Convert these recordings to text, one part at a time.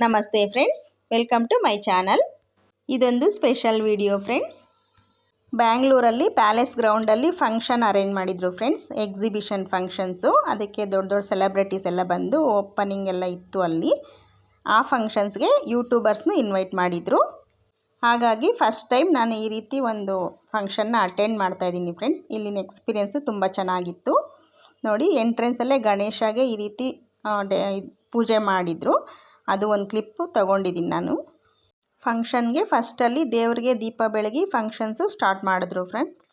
ನಮಸ್ತೆ friends, welcome to my channel. ಇದೊಂದು special video friends. ಬ್ಯಾಂಗ್ಳೂರಲ್ಲಿ ಪ್ಯಾಲೇಸ್ ಗ್ರೌಂಡಲ್ಲಿ ಫಂಕ್ಷನ್ ಅರೇಂಜ್ ಮಾಡಿದರು ಫ್ರೆಂಡ್ಸ್, ಎಕ್ಸಿಬಿಷನ್ ಫಂಕ್ಷನ್ಸು. ಅದಕ್ಕೆ ದೊಡ್ಡ ದೊಡ್ಡ ಸೆಲೆಬ್ರಿಟೀಸ್ ಎಲ್ಲ ಬಂದು ಓಪನಿಂಗ್ ಎಲ್ಲ ಇತ್ತು ಅಲ್ಲಿ. ಆ ಫಂಕ್ಷನ್ಸ್ಗೆ ಯೂಟ್ಯೂಬರ್ಸ್ನು ಇನ್ವೈಟ್ ಮಾಡಿದರು. ಹಾಗಾಗಿ ಫಸ್ಟ್ ಟೈಮ್ ನಾನು ಈ ರೀತಿ ಒಂದು ಫಂಕ್ಷನ್ನ ಅಟೆಂಡ್ ಮಾಡ್ತಾ ಇದ್ದೀನಿ ಫ್ರೆಂಡ್ಸ್. ಇಲ್ಲಿನ ಎಕ್ಸ್ಪೀರಿಯೆನ್ಸು ತುಂಬ ಚೆನ್ನಾಗಿತ್ತು. ನೋಡಿ, ಎಂಟ್ರೆನ್ಸಲ್ಲೇ ಗಣೇಶಗೆ ಈ ರೀತಿ ಪೂಜೆ ಮಾಡಿದರು. ಅದು ಒಂದು ಕ್ಲಿಪ್ಪು ತಗೊಂಡಿದ್ದೀನಿ ನಾನು. ಫಂಕ್ಷನ್ಗೆ ಫಸ್ಟಲ್ಲಿ ದೇವರಿಗೆ ದೀಪ ಬೆಳಗಿ ಫಂಕ್ಷನ್ಸು ಸ್ಟಾರ್ಟ್ ಮಾಡಿದ್ರು ಫ್ರೆಂಡ್ಸ್.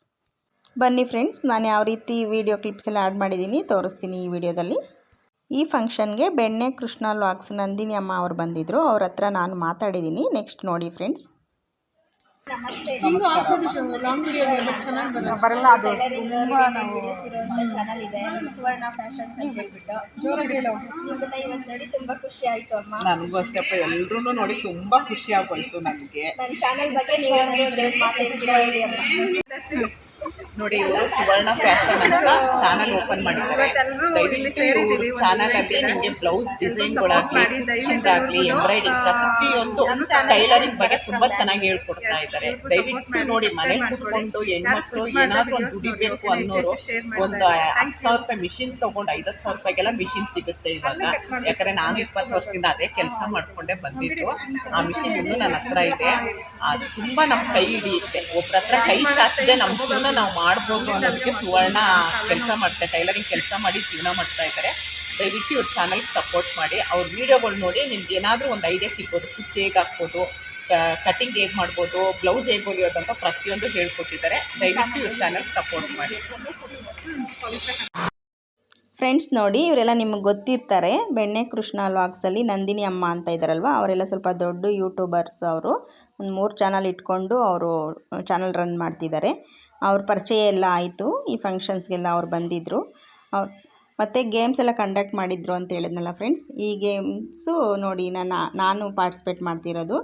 ಬನ್ನಿ ಫ್ರೆಂಡ್ಸ್, ನಾನು ಯಾವ ರೀತಿ ವಿಡಿಯೋ ಕ್ಲಿಪ್ಸ್ ಎಲ್ಲ ಆ್ಯಡ್ ಮಾಡಿದ್ದೀನಿ ತೋರಿಸ್ತೀನಿ ಈ ವಿಡಿಯೋದಲ್ಲಿ. ಈ ಫಂಕ್ಷನ್ಗೆ ಬೆಣ್ಣೆ ಕೃಷ್ಣ ಲಾಕ್ಸ್ ನಂದಿನಿ ಅಮ್ಮ ಅವರು ಬಂದಿದ್ದರು ಅವ್ರ ಹತ್ರ ನಾನು ಮಾತಾಡಿದ್ದೀನಿ. ನೆಕ್ಸ್ಟ್ ನೋಡಿ ಫ್ರೆಂಡ್ಸ್. ಹಿಂಗೂ ಹಾಕ್ಬೋದು ಲಾಂಗ್ ವಿಡಿಯೋಗೆ ಬಟ್ ಚೆನ್ನಾಗಿ ಬರಲ್ಲ ಬರಲ್ಲ ಅದು. ತುಂಬ ನಾವು ಚಾನಲ್ ಇದೆ. ಸುವರ್ಣ ಫ್ಯಾಷನ್ ಅಂತ ಹೇಳ್ಬಿಟ್ಟು. ಜೋರಾಗಿ ಹೇಳೋ. ನಿಮ್ಮನ್ನ ಇವತ್ತು ನೋಡಿ ತುಂಬ ಖುಷಿ ಆಯ್ತು ಅಮ್ಮ. ನನಗೂ ಅಷ್ಟಪ್ಪ ಎಲ್ಲರೂ ನೋಡಿ ತುಂಬ ಖುಷಿ ಆಗೋಯ್ತು ನನಗೆ. ನನ್ನ ಚಾನಲ್ ಬಗ್ಗೆ ನೀವು ಮಾತಾಡ್ತೀರಾ ಹೇಳಿ ಅಮ್ಮ. ನೋಡಿ ಇವರು ಸುವರ್ಣ ಫ್ಯಾಷನ್ ಅಂತ ಚಾನಲ್ ಓಪನ್ ಮಾಡಿದ್ದಾರೆ. ದಯವಿಟ್ಟು ಇವ್ರ ಅಲ್ಲಿ ನಿಮಗೆ ಬ್ಲೌಸ್ ಡಿಸೈನ್ಗಳಾಗ್ಲಿ ಚಿಂತ ಆಗ್ಲಿ ಎಂಬ್ರಾಯ್ಡಿಂಗ್ ಪ್ರತಿಯೊಂದು ಟೈಲರಿಂಗ್ ಬಗ್ಗೆ ತುಂಬಾ ಚೆನ್ನಾಗಿ ಹೇಳ್ಕೊಡ್ತಾ ಇದ್ದಾರೆ. ದಯವಿಟ್ಟು ನೋಡಿ ಮನೆ ಕೂತ್ಕೊಂಡು ಹೆಣ್ಮಕ್ಳು ಏನಾದ್ರು ಒಂದು ದುಡಿಬೇಕು ಅನ್ನೋರು ಒಂದು ಹತ್ತು ಸಾವಿರ ರೂಪಾಯಿ ಮಿಷಿನ್ ತಗೊಂಡು ಐದತ್ತು ಸಾವಿರ ರೂಪಾಯಿಗೆಲ್ಲ ಮಿಷಿನ್ ಸಿಗುತ್ತೆ ಇವಾಗ. ಯಾಕಂದ್ರೆ ನಾನು ಇಪ್ಪತ್ತು ವರ್ಷದಿಂದ ಅದೇ ಕೆಲಸ ಮಾಡ್ಕೊಂಡೇ ಬಂದಿದ್ದು. ಆ ಮಿಷಿನ್ ಇನ್ನೂ ನನ್ನ ಹತ್ರ ಇದೆ. ತುಂಬಾ ನಮ್ಮ ಕೈ ಹಿಡಿಯುತ್ತೆ. ಒಬ್ಬರ ಹತ್ರ ಕೈ ಚಾಚದೆ ನಮ್ಮ ಜೀವನ ನಾವು ಮಾಡ್ಬೋದು ಅನ್ನೋದಕ್ಕೆ ಸುವರ್ಣ ಕೆಲಸ ಮಾಡ್ತಾರೆ ಟೈಲರಿಂಗ್ ಕೆಲಸ ಮಾಡಿ ಜೀವನ ಮಾಡ್ತಾ ಇದ್ದಾರೆ. ದಯವಿಟ್ಟು ಇವ್ರ ಚಾನಲ್ಗೆ ಸಪೋರ್ಟ್ ಮಾಡಿ. ಅವ್ರ ವೀಡಿಯೋಗಳು ನೋಡಿ ನಿಮ್ಗೆ ಏನಾದರೂ ಒಂದು ಐಡಿಯಾ ಸಿಗ್ಬೋದು ಕುಚ್ಚು ಹೇಗೆ ಹಾಕ್ಬೋದು ಕಟಿಂಗ್ ಹೇಗೆ ಮಾಡ್ಬೋದು ಬ್ಲೌಸ್ ಹೇಗೆ ಹೊಲಿಯೋದಂತ ಪ್ರತಿಯೊಂದು ಹೇಳ್ಕೊಟ್ಟಿದ್ದಾರೆ. ದಯವಿಟ್ಟು ಇವ್ರ ಚಾನಲ್ಗೆ ಸಪೋರ್ಟ್ ಮಾಡಿ. ಫ್ರೆಂಡ್ಸ್ ನೋಡಿ ಇವರೆಲ್ಲ ನಿಮಗೆ ಗೊತ್ತಿರ್ತಾರೆ. ಬೆಣ್ಣೆ ಕೃಷ್ಣ ಲಾಗ್ಸಲ್ಲಿ ನಂದಿನಿ ಅಮ್ಮ ಅಂತ ಇದ್ದಾರಲ್ವ? ಅವರೆಲ್ಲ ಸ್ವಲ್ಪ ದೊಡ್ಡ ಯೂಟ್ಯೂಬರ್ಸ್ ಅವರು. ಒಂದು ಮೂರು ಚಾನಲ್ ಇಟ್ಕೊಂಡು ಅವರು ಚಾನಲ್ ರನ್ ಮಾಡ್ತಿದ್ದಾರೆ. ಅವ್ರ ಪರಿಚಯ ಎಲ್ಲ ಆಯಿತು, ಈ ಫಂಕ್ಷನ್ಸ್ಗೆಲ್ಲ ಅವ್ರು ಬಂದಿದ್ದರು ಅವ್ರು, ಮತ್ತು ಗೇಮ್ಸ್ ಎಲ್ಲ ಕಂಡಕ್ಟ್ ಮಾಡಿದ್ರು ಅಂತ ಹೇಳಿದ್ನಲ್ಲ ಫ್ರೆಂಡ್ಸ್ ಈ ಗೇಮ್ಸು ನೋಡಿ ನಾನು ನಾನು ಪಾರ್ಟಿಸಿಪೇಟ್ ಮಾಡ್ತಿರೋದು.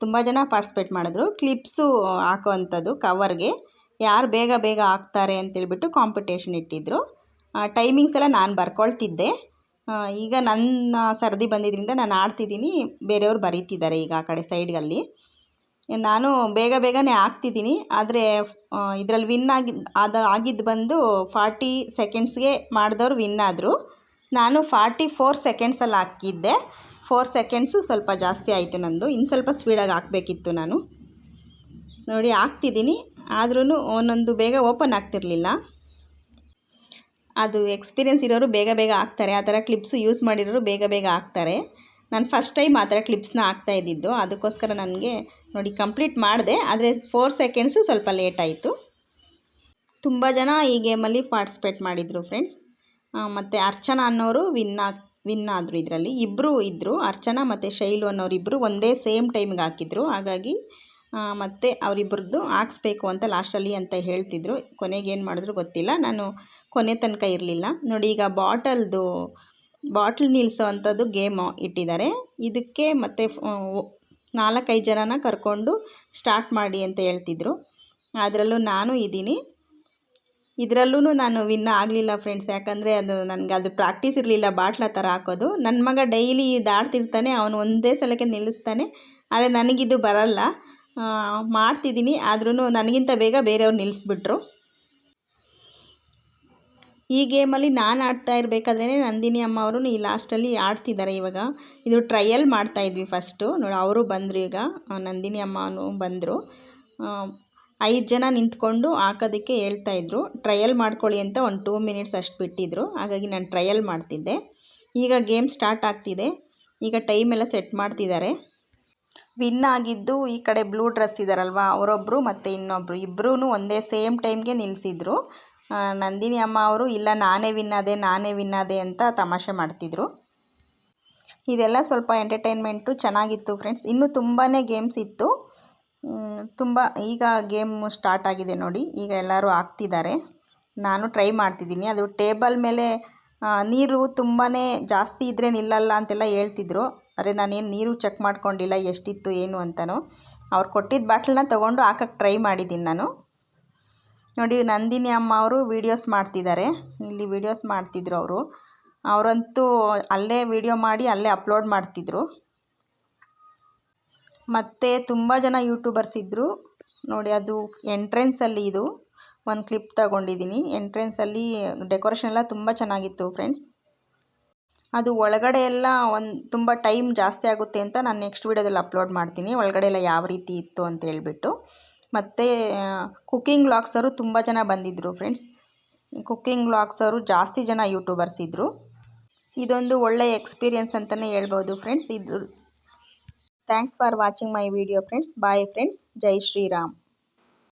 ತುಂಬ ಜನ ಪಾರ್ಟಿಸಿಪೇಟ್ ಮಾಡಿದ್ರು. ಕ್ಲಿಪ್ಸು ಹಾಕೋವಂಥದ್ದು ಕವರ್ಗೆ ಯಾರು ಬೇಗ ಬೇಗ ಹಾಕ್ತಾರೆ ಅಂತೇಳ್ಬಿಟ್ಟು ಕಾಂಪಿಟೇಷನ್ ಇಟ್ಟಿದ್ದರು ಟೈಮಿಂಗ್ಸ್ ಎಲ್ಲ ನಾನು ಬರ್ಕೊಳ್ತಿದ್ದೆ. ಈಗ ನನ್ನ ಸರದಿ ಬಂದಿದ್ದರಿಂದ ನಾನು ಆಡ್ತಿದ್ದೀನಿ. ಬೇರೆಯವ್ರು ಬರೀತಿದ್ದಾರೆ ಈಗ ಆ ಕಡೆ ಸೈಡ್ಗಲ್ಲಿ ನಾನು ಬೇಗ ಬೇಗನೆ ಹಾಕ್ತಿದ್ದೀನಿ ಆದರೆ ಇದರಲ್ಲಿ ವಿನ್ ಆಗಿದ್ದು ಅದು ಆಗಿದ್ದು ಬಂದು ಫಾರ್ಟಿ ಸೆಕೆಂಡ್ಸ್ಗೆ ಮಾಡಿದವ್ರು ವಿನ್ ಆದರು. ನಾನು ಫಾರ್ಟಿ ಫೋರ್ ಸೆಕೆಂಡ್ಸಲ್ಲಿ ಹಾಕಿದ್ದೆ. ಫೋರ್ ಸೆಕೆಂಡ್ಸು ಸ್ವಲ್ಪ ಜಾಸ್ತಿ ಆಯಿತು ನಂದು. ಇನ್ನು ಸ್ವಲ್ಪ ಸ್ಪೀಡಾಗಿ ಹಾಕಬೇಕಿತ್ತು ನಾನು. ನೋಡಿ, ಹಾಕ್ತಿದ್ದೀನಿ. ಆದ್ರೂ ಒಂದೊಂದು ಬೇಗ ಓಪನ್ ಆಗ್ತಿರಲಿಲ್ಲ. ಅದು ಎಕ್ಸ್ಪೀರಿಯೆನ್ಸ್ ಇರೋರು ಬೇಗ ಬೇಗ ಹಾಕ್ತಾರೆ. ಆ ಥರ ಕ್ಲಿಪ್ಸು ಯೂಸ್ ಮಾಡಿರೋರು ಬೇಗ ಬೇಗ ಹಾಕ್ತಾರೆ. ನಾನು ಫಸ್ಟ್ ಟೈಮ್ ಆ ಥರ ಕ್ಲಿಪ್ಸ್ನ ಹಾಕ್ತಾ ಇದ್ದಿದ್ದು. ಅದಕ್ಕೋಸ್ಕರ ನನಗೆ ನೋಡಿ ಕಂಪ್ಲೀಟ್ ಮಾಡಿದೆ, ಆದರೆ ಫೋರ್ ಸೆಕೆಂಡ್ಸು ಸ್ವಲ್ಪ ಲೇಟ್ ಆಯಿತು. ತುಂಬ ಜನ ಈ ಗೇಮಲ್ಲಿ ಪಾರ್ಟಿಸಿಪೇಟ್ ಮಾಡಿದರು ಫ್ರೆಂಡ್ಸ್ ಮತ್ತು ಅರ್ಚನಾ ಅನ್ನೋರು ವಿನ್ ವಿನ್ ಆದರು ಇದರಲ್ಲಿ. ಇಬ್ಬರು ಇದ್ದರು ಅರ್ಚನಾ ಮತ್ತು ಶೈಲು ಅನ್ನೋರು ಇಬ್ಬರು ಒಂದೇ ಸೇಮ್ ಟೈಮ್ಗೆ ಹಾಕಿದ್ರು. ಹಾಗಾಗಿ ಮತ್ತು ಮತ್ತೆ ಅವರಿಬ್ಬರದ್ದು ಹಾಕ್ಸ್ಬೇಕು ಅಂತ ಲಾಸ್ಟಲ್ಲಿ ಅಂತ ಹೇಳ್ತಿದ್ರು. ಕೊನೆಗೆ ಏನು ಮಾಡಿದ್ರು ಗೊತ್ತಿಲ್ಲ. ನಾನು ಕೊನೆ ತನಕ ಇರಲಿಲ್ಲ. ನೋಡಿ, ಈಗ ಬಾಟಲ್ದು, ಬಾಟ್ಲ್ ನಿಲ್ಲಿಸೋ ಅಂಥದ್ದು ಗೇಮ್ ಇಟ್ಟಿದ್ದಾರೆ. ಇದಕ್ಕೆ ಮತ್ತು ನಾಲ್ಕೈದು ಜನನ ಕರ್ಕೊಂಡು ಸ್ಟಾರ್ಟ್ ಮಾಡಿ ಅಂತ ಹೇಳ್ತಿದ್ರು. ಅದರಲ್ಲೂ ನಾನು ಇದ್ದೀನಿ. ಇದರಲ್ಲೂ ನಾನು ವಿನ್ ಆಗಲಿಲ್ಲ ಫ್ರೆಂಡ್ಸ್, ಯಾಕಂದರೆ ಅದು ನನಗೆ ಅದು ಪ್ರಾಕ್ಟೀಸ್ ಇರಲಿಲ್ಲ, ಬಾಟ್ಲ ಥರ ಹಾಕೋದು. ನನ್ನ ಮಗ ಡೈಲಿ ಇದಾಡ್ತಿರ್ತಾನೆ ಅವನು ಒಂದೇ ಸಲಕ್ಕೆ ನಿಲ್ಲಿಸ್ತಾನೆ. ಆದರೆ ನನಗಿದು ಬರಲ್ಲ. ಮಾಡ್ತಿದ್ದೀನಿ ಆದ್ರೂ ನನಗಿಂತ ಬೇಗ ಬೇರೆಯವ್ರು ನಿಲ್ಲಿಸ್ಬಿಟ್ರು. ಈ ಗೇಮಲ್ಲಿ ನಾನು ಆಡ್ತಾ ಇರಬೇಕಾದ್ರೇ ನಂದಿನಿ ಅಮ್ಮ ಅವರು ಈ ಲಾಸ್ಟಲ್ಲಿ ಆಡ್ತಿದ್ದಾರೆ ಇವಾಗ. ಇದು ಟ್ರಯಲ್ ಮಾಡ್ತಾ ಇದ್ವಿ ಫಸ್ಟು ನೋಡಿ ಅವರು ಬಂದರು ಈಗ. ನಂದಿನಿ ಅಮ್ಮನೂ ಬಂದರು. ಐದು ಜನ ನಿಂತ್ಕೊಂಡು ಹಾಕೋದಕ್ಕೆ ಹೇಳ್ತಾಯಿದ್ರು ಟ್ರಯಲ್ ಮಾಡ್ಕೊಳ್ಳಿ ಅಂತ ಒಂದು ಟೂ ಮಿನಿಟ್ಸ್ ಅಷ್ಟು ಬಿಟ್ಟಿದ್ರು. ಹಾಗಾಗಿ ನಾನು ಟ್ರಯಲ್ ಮಾಡ್ತಿದ್ದೆ. ಈಗ ಗೇಮ್ ಸ್ಟಾರ್ಟ್ ಆಗ್ತಿದೆ. ಈಗ ಟೈಮ್ ಎಲ್ಲ ಸೆಟ್ ಮಾಡ್ತಿದ್ದಾರೆ ವಿನ್ ಆಗಿದ್ದು ಈ ಕಡೆ ಬ್ಲೂ ಡ್ರೆಸ್ ಇದ್ದಾರಲ್ವ ಅವರೊಬ್ಬರು ಮತ್ತು ಇನ್ನೊಬ್ಬರು ಇಬ್ಬರೂ ಒಂದೇ ಸೇಮ್ ಟೈಮ್ಗೆ ನಿಲ್ಲಿಸಿದ್ರು ನಂದಿನಿ ಅಮ್ಮ ಅವರು, ಇಲ್ಲ, ನಾನೇ ವಿನ್ ಆದೆ ನಾನೇ ವಿನ್ ಆದೆ ಅಂತ ತಮಾಷೆ ಮಾಡ್ತಿದ್ರು. ಇದೆಲ್ಲ ಸ್ವಲ್ಪ ಎಂಟರ್ಟೈನ್ಮೆಂಟು ಚೆನ್ನಾಗಿತ್ತು ಫ್ರೆಂಡ್ಸ್. ಇನ್ನೂ ತುಂಬಾ ಗೇಮ್ಸ್ ಇತ್ತು. ತುಂಬ ಈಗ ಗೇಮ್ ಸ್ಟಾರ್ಟ್ ಆಗಿದೆ ನೋಡಿ. ಈಗ ಎಲ್ಲರೂ ಆಗ್ತಿದ್ದಾರೆ ನಾನು ಟ್ರೈ ಮಾಡ್ತಿದ್ದೀನಿ. ಅದು ಟೇಬಲ್ ಮೇಲೆ ನೀರು ತುಂಬಾ ಜಾಸ್ತಿ ಇದ್ದರೆ ನಿಲ್ಲಲ್ಲ ಅಂತೆಲ್ಲ ಹೇಳ್ತಿದ್ರು. ಆದರೆ ನಾನೇನು ನೀರು ಚೆಕ್ ಮಾಡ್ಕೊಂಡಿಲ್ಲ, ಎಷ್ಟಿತ್ತು, ಏನು ಅಂತಲೂ ಅವ್ರು ಕೊಟ್ಟಿದ್ದ ಬಾಟ್ಲನ್ನ ತೊಗೊಂಡು ಹಾಕಕ್ಕೆ ಟ್ರೈ ಮಾಡಿದ್ದೀನಿ ನಾನು. ನೋಡಿ, ನಂದಿನಿ ಅಮ್ಮ ಅವರು ವೀಡಿಯೋಸ್ ಮಾಡ್ತಿದ್ದಾರೆ. ಇಲ್ಲಿ ವೀಡಿಯೋಸ್ ಮಾಡ್ತಿದ್ರು ಅವರು. ಅವರಂತೂ ಅಲ್ಲೇ ವೀಡಿಯೋ ಮಾಡಿ ಅಲ್ಲೇ ಅಪ್ಲೋಡ್ ಮಾಡ್ತಿದ್ರು. ಮತ್ತು ತುಂಬ ಜನ ಯೂಟ್ಯೂಬರ್ಸ್ ಇದ್ದರು ನೋಡಿ, ಅದು ಎಂಟ್ರೆನ್ಸಲ್ಲಿ ಇದು. ಒಂದು ಕ್ಲಿಪ್ ತಗೊಂಡಿದ್ದೀನಿ ಎಂಟ್ರೆನ್ಸಲ್ಲಿ ಡೆಕೋರೇಷನ್ ಎಲ್ಲ ತುಂಬ ಚೆನ್ನಾಗಿತ್ತು ಫ್ರೆಂಡ್ಸ್ ಅದು ಒಳಗಡೆ ಎಲ್ಲ ಒಂದು ತುಂಬ ಟೈಮ್ ಜಾಸ್ತಿ ಆಗುತ್ತೆ ಅಂತ ನಾನು ನೆಕ್ಸ್ಟ್ ವೀಡಿಯೋದಲ್ಲಿ ಅಪ್ಲೋಡ್ ಮಾಡ್ತೀನಿ. ಒಳಗಡೆ ಎಲ್ಲ ಯಾವ ರೀತಿ ಇತ್ತು ಅಂತ ಹೇಳ್ಬಿಟ್ಟು. ಮತ್ತು ಕುಕ್ಕಿಂಗ್ ವ್ಲಾಗ್ಸರು ತುಂಬ ಜನ ಬಂದಿದ್ದರು ಫ್ರೆಂಡ್ಸ್ ಕುಕ್ಕಿಂಗ್ ವ್ಲಾಗ್ಸರು ಜಾಸ್ತಿ ಜನ ಯೂಟ್ಯೂಬರ್ಸ್ ಇದ್ದರು ಇದೊಂದು ಒಳ್ಳೆಯ ಎಕ್ಸ್ಪೀರಿಯನ್ಸ್ ಅಂತಲೇ ಹೇಳ್ಬೋದು ಫ್ರೆಂಡ್ಸ್ ಇದು thanks for watching my video friends bye friends Jai Shriram.